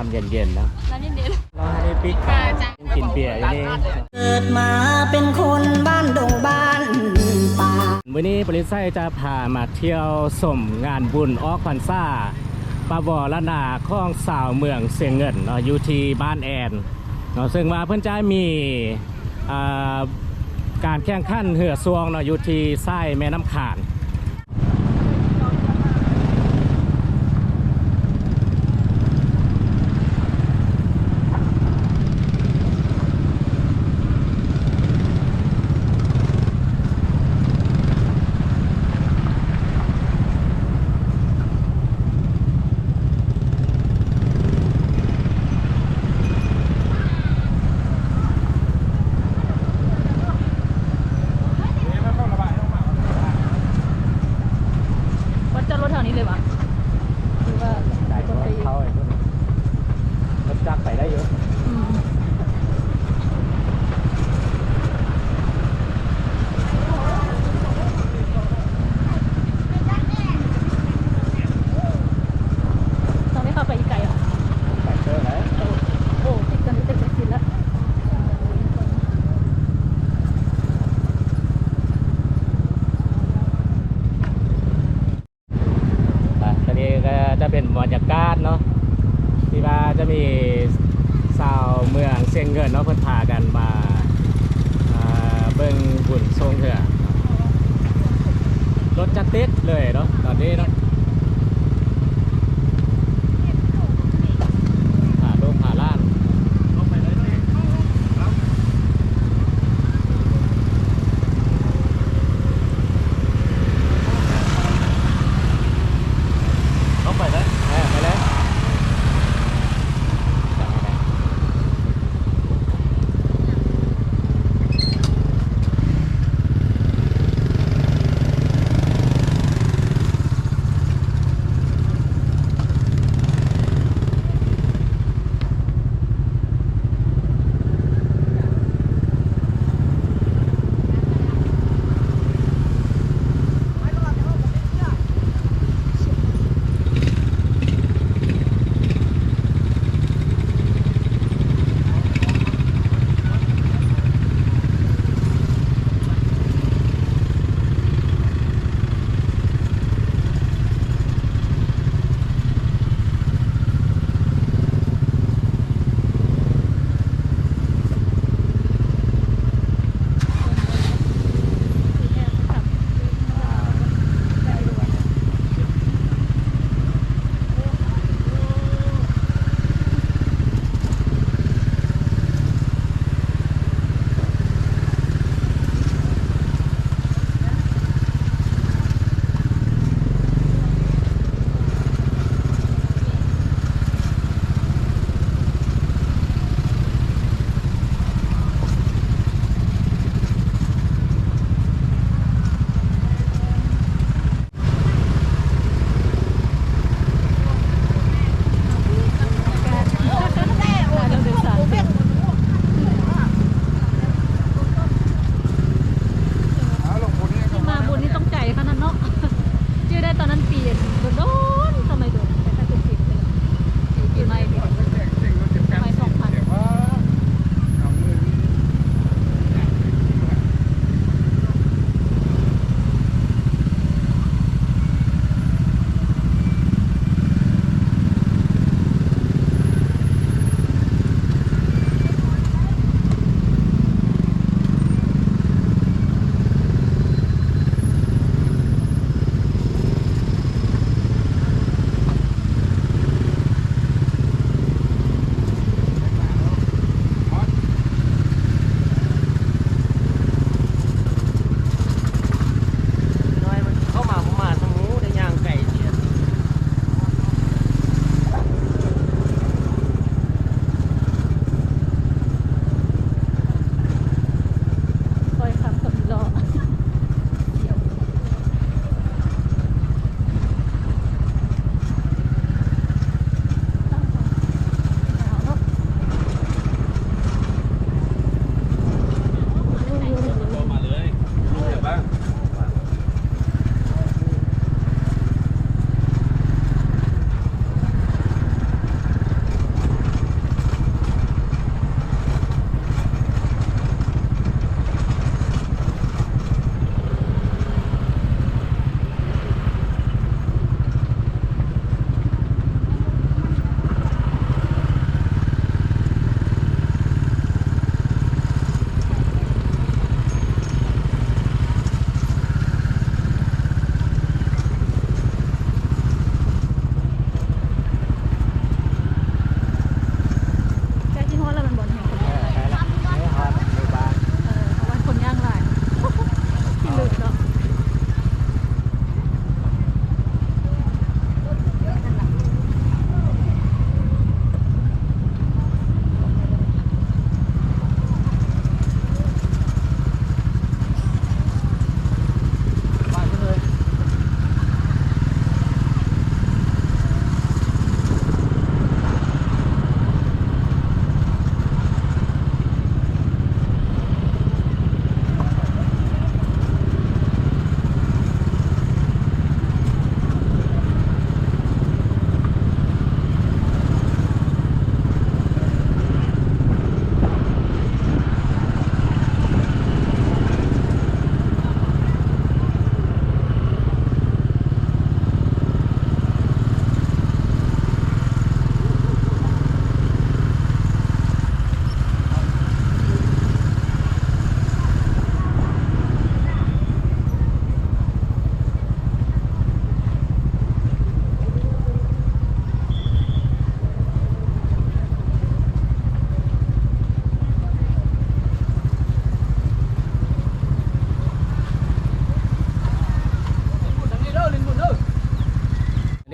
น้ำเย็นๆนะร้านเด็ดเราให้ปิ๊กกินเบียร์อยู่นี่เกิดมาเป็นคนบ้านดงบ้านป่าวันนี้บริษัทจะพามาเที่ยวสมงานบุญออกพรรษาปาวอละนาข้องสาวเมืองเสียงเงินเนาะอยู่ที่บ้านแอนเนาะซึ่งว่าเพื่อนจะมีอ่าการแข่งขันเหือซวงเนาะอยู่ที่ไส้แม่น้ำขาน วัดจอดรถแถวนี้เลยวะหรือว่า ได้ ปกติ เขาไอ้คนรถจักรไปได้เยอะ อืมตอนนี้เข้าไปอีกไกลอะ ไปเจอแล้ว โอ้ติดกันติดกันสิแล้ว อะตอนนี้ก็ จะเป็นบรรยากาศเนาะที่ว่าจะมีสาวเมืองเซียงเงินเนาะเพิ่นพากันมาอ่าเบิ่งบุญทรงเถื่อรถจะติดเลยเนาะตอนนี้เนาะ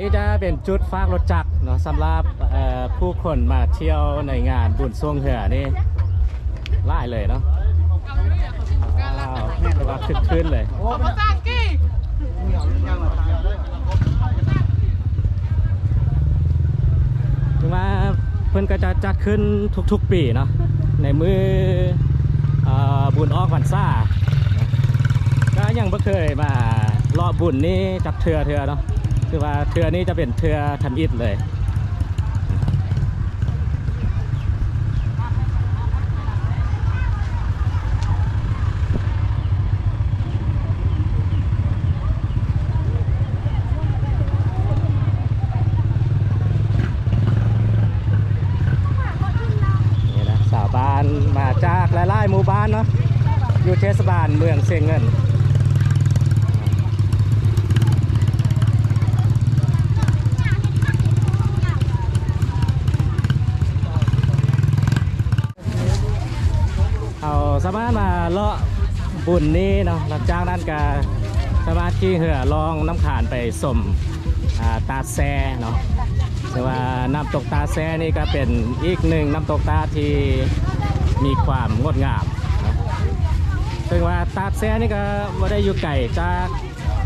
นี่จะเป็นจุดฝากรถจักรเนาะสำหรับผู้คนมาเที่ยวในงานบุญทรงเหือนี่ไล่เลยเนาะว้าวเรียกว่าคึกคืนเลยถึงว่าเพิ่อนก็จะจัดขึ้นทุกๆปีเนาะในมือบุญออกพรรษาก็ยังบ่เคยมารอบุญนี้จักเทือเทือเนาะ คือว่าเทือนี้จะเป็นเทือทำอิฐเลย นี่นะสาวบ้านมาจากหลายๆหมู่บ้านเนาะอยู่เทศบาลเมืองเสียงเงิน เอา สามารถมาเลาะบุญนี้เนาะหลังจากนั้นก็สามารถขี่เหือลองน้ำขานไปสมตาแซเนาะแต่ว่าน้ำตกตาแซนี่ก็เป็นอีกหนึ่งน้ำตกตาที่มีความงดงามนะซึ่งว่าตาแซนี่ก็ไม่ได้อยู่ไกลจาก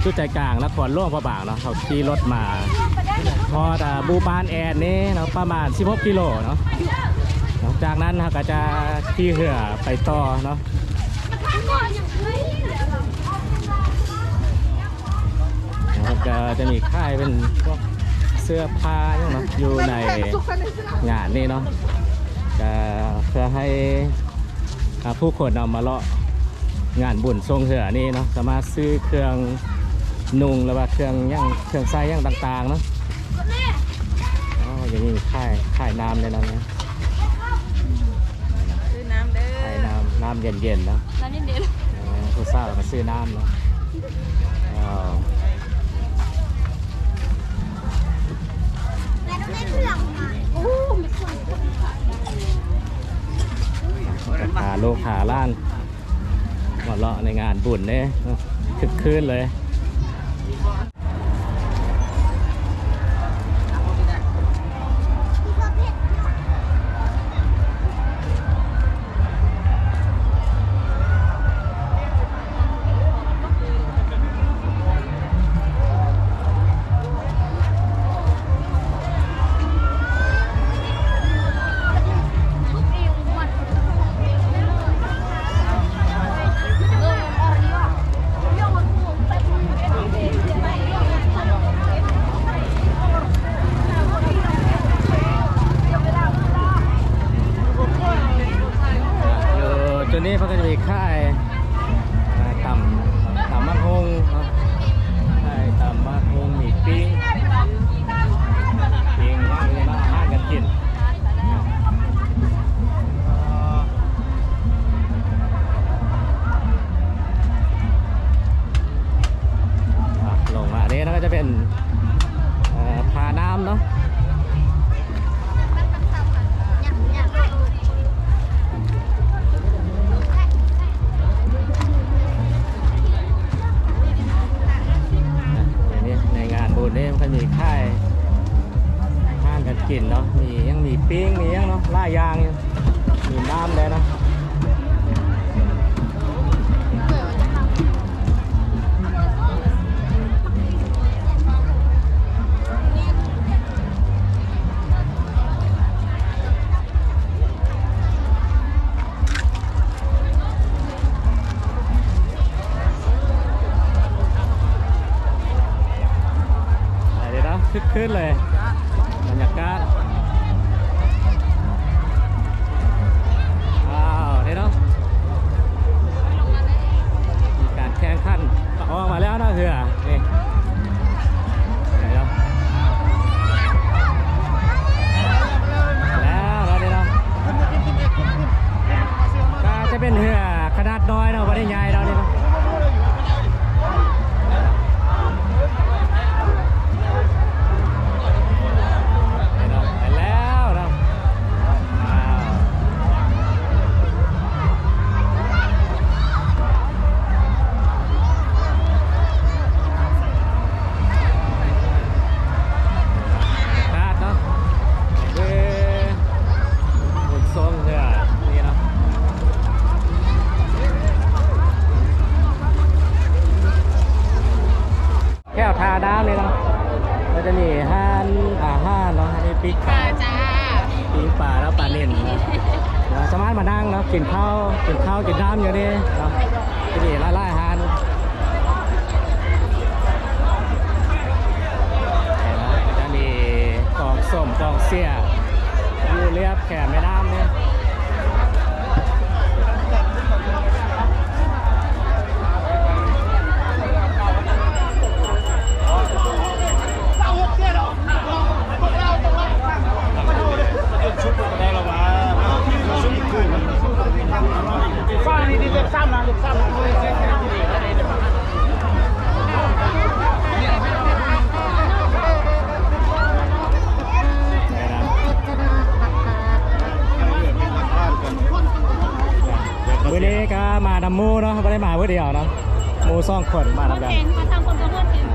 จุดใจกลางนครหลวงพระบางเนาะเขาขี่รถมาพอแต่บูบานแอนนี่เนาะประมาณ 16 กิโลเนาะ หลังจากนั้นเราก็จะขี่เหือไปต่อเนาะแล้วก็จะมีค่ายเป็นพวกเสื้อผ้าเนี่ยเนาะอยู่ในงานนี่เนาะก็เพื่อให้ผู้คนเอามาเลาะงานบุญทรงเหือนี่เนาะสามารถซื้อเครื่องนุ่งหรือว่าเครื่องย่างเครื่องใส่ย่างต่างๆเนาะอ๋ออย่างนี้มีค่ายค่ายน้ำในนั้นนะ น้ำน้ำเย็นๆเนาะน้ำเย็นเออผู้สาวก็ซื้อน้ำเนาะอ๋อก็พาลูกพาล้านมาเลาะในงานบุญเนี่ยคึกคืนเลยอยู่ กินเนาะ มียังมีปิ้ง มียังเนาะล่ายางอยู่มีน้ำเลยนะไปเลยเนาะคึกคืนเลย ก็จะมีห้านอาหารเนาะอันนี้ปิกปลาจ้าปิ้งปลาแล้วปลาเน่นนะเราสามารถมานั่งเนาะกินข้าวกินข้าวกินน้ำอยู่นี่เนาะที่นี่ไล่ๆอาหารนี่นะก็จะมีกองส้มกองเสียอยู่เรียบแขมแม่น้ำเนี่ย ซ่องคนมาทำกันมาทำคนก็เพื่อนเห็น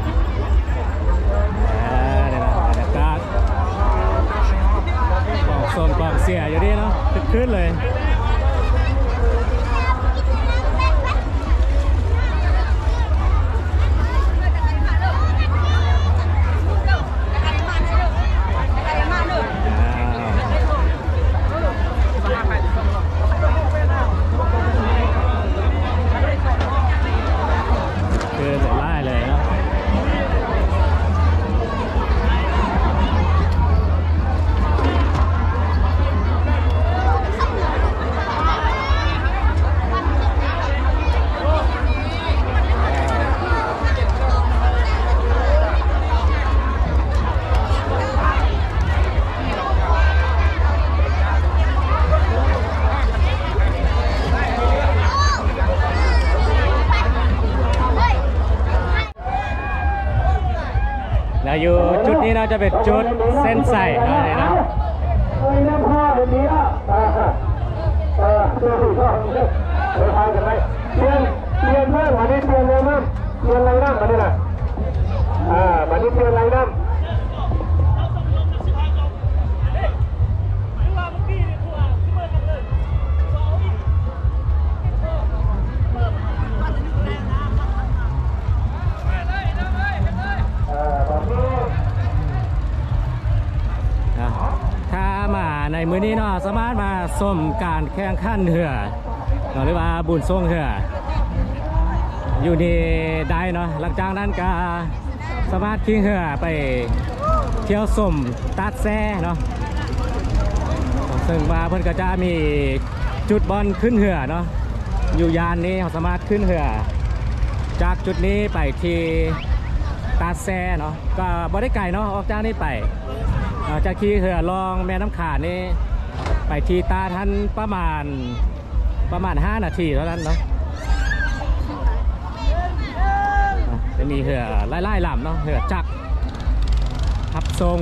เออนี่นะบรรยากาศกล่องส้มกล่องเสียอยู่นี่เนาะคึกคืนเลย แล้วอยู่จุดนี้เนาะจะเป็นจุดเส้นใส่เนะไรนะเฮ้ยน้ำผ้าแบบนี้อะเออเออเชื่อถูกต้องเออทายกันไหมเปลี่ยนเปลี่ยนเพิ่มวันนี้เปลี่ยนเลยมั้งเปลี่ยนไรน้ำมาดิล่ะอ่าวันนี้เปลี่ยนไรน้ำ มื้อนี้เนาะสามารถมาชมการแข่งขันเรือเนาะหรือว่าบุญทรงเรืออยู่นี่ได้เนาะหลังจากนั้นก็สามารถขี่เรือไปเที่ยวชมตัดแซ่เนาะซึ่งว่าเพิ่นก็จะมีจุดบอลขึ้นเรือเนาะอยู่ยานนี้เราสามารถขึ้นเรือ จากจุดนี้ไปที่ตาแซ่เนาะก็บ่ได้ไกลเนาะออกจากนี้ไป จาจะขี่เรือลองแม่น้ำขาดนี่ไปทีตาท่านประมาณประมาณ 5 นาทีเท่านั้นเนาะจะมีเหือไล่ไล่ลำเนาะเหือจักรทับทรง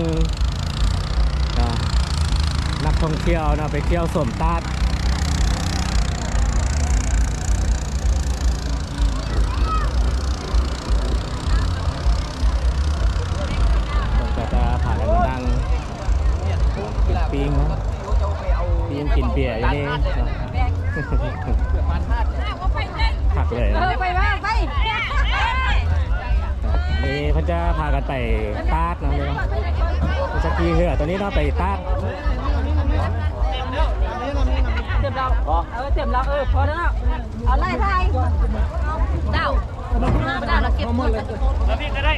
นักท่องเที่ยวเนาะไปเที่ยวสมตาด ปีงเนาะปีงกินเบียร์อยู่นี่ผักเลยเออไปบ้างไปนี่เพันจะพากันไปตาดเนาะเลยเนาะสกีเหือตัวนี้เนาะไปตาดเจ็บเราเออเจ็บเราเออพอแล้วเอาไล่ไทยเดาเดาเราเก็บหมดเลยแล้วพี่ก็ได้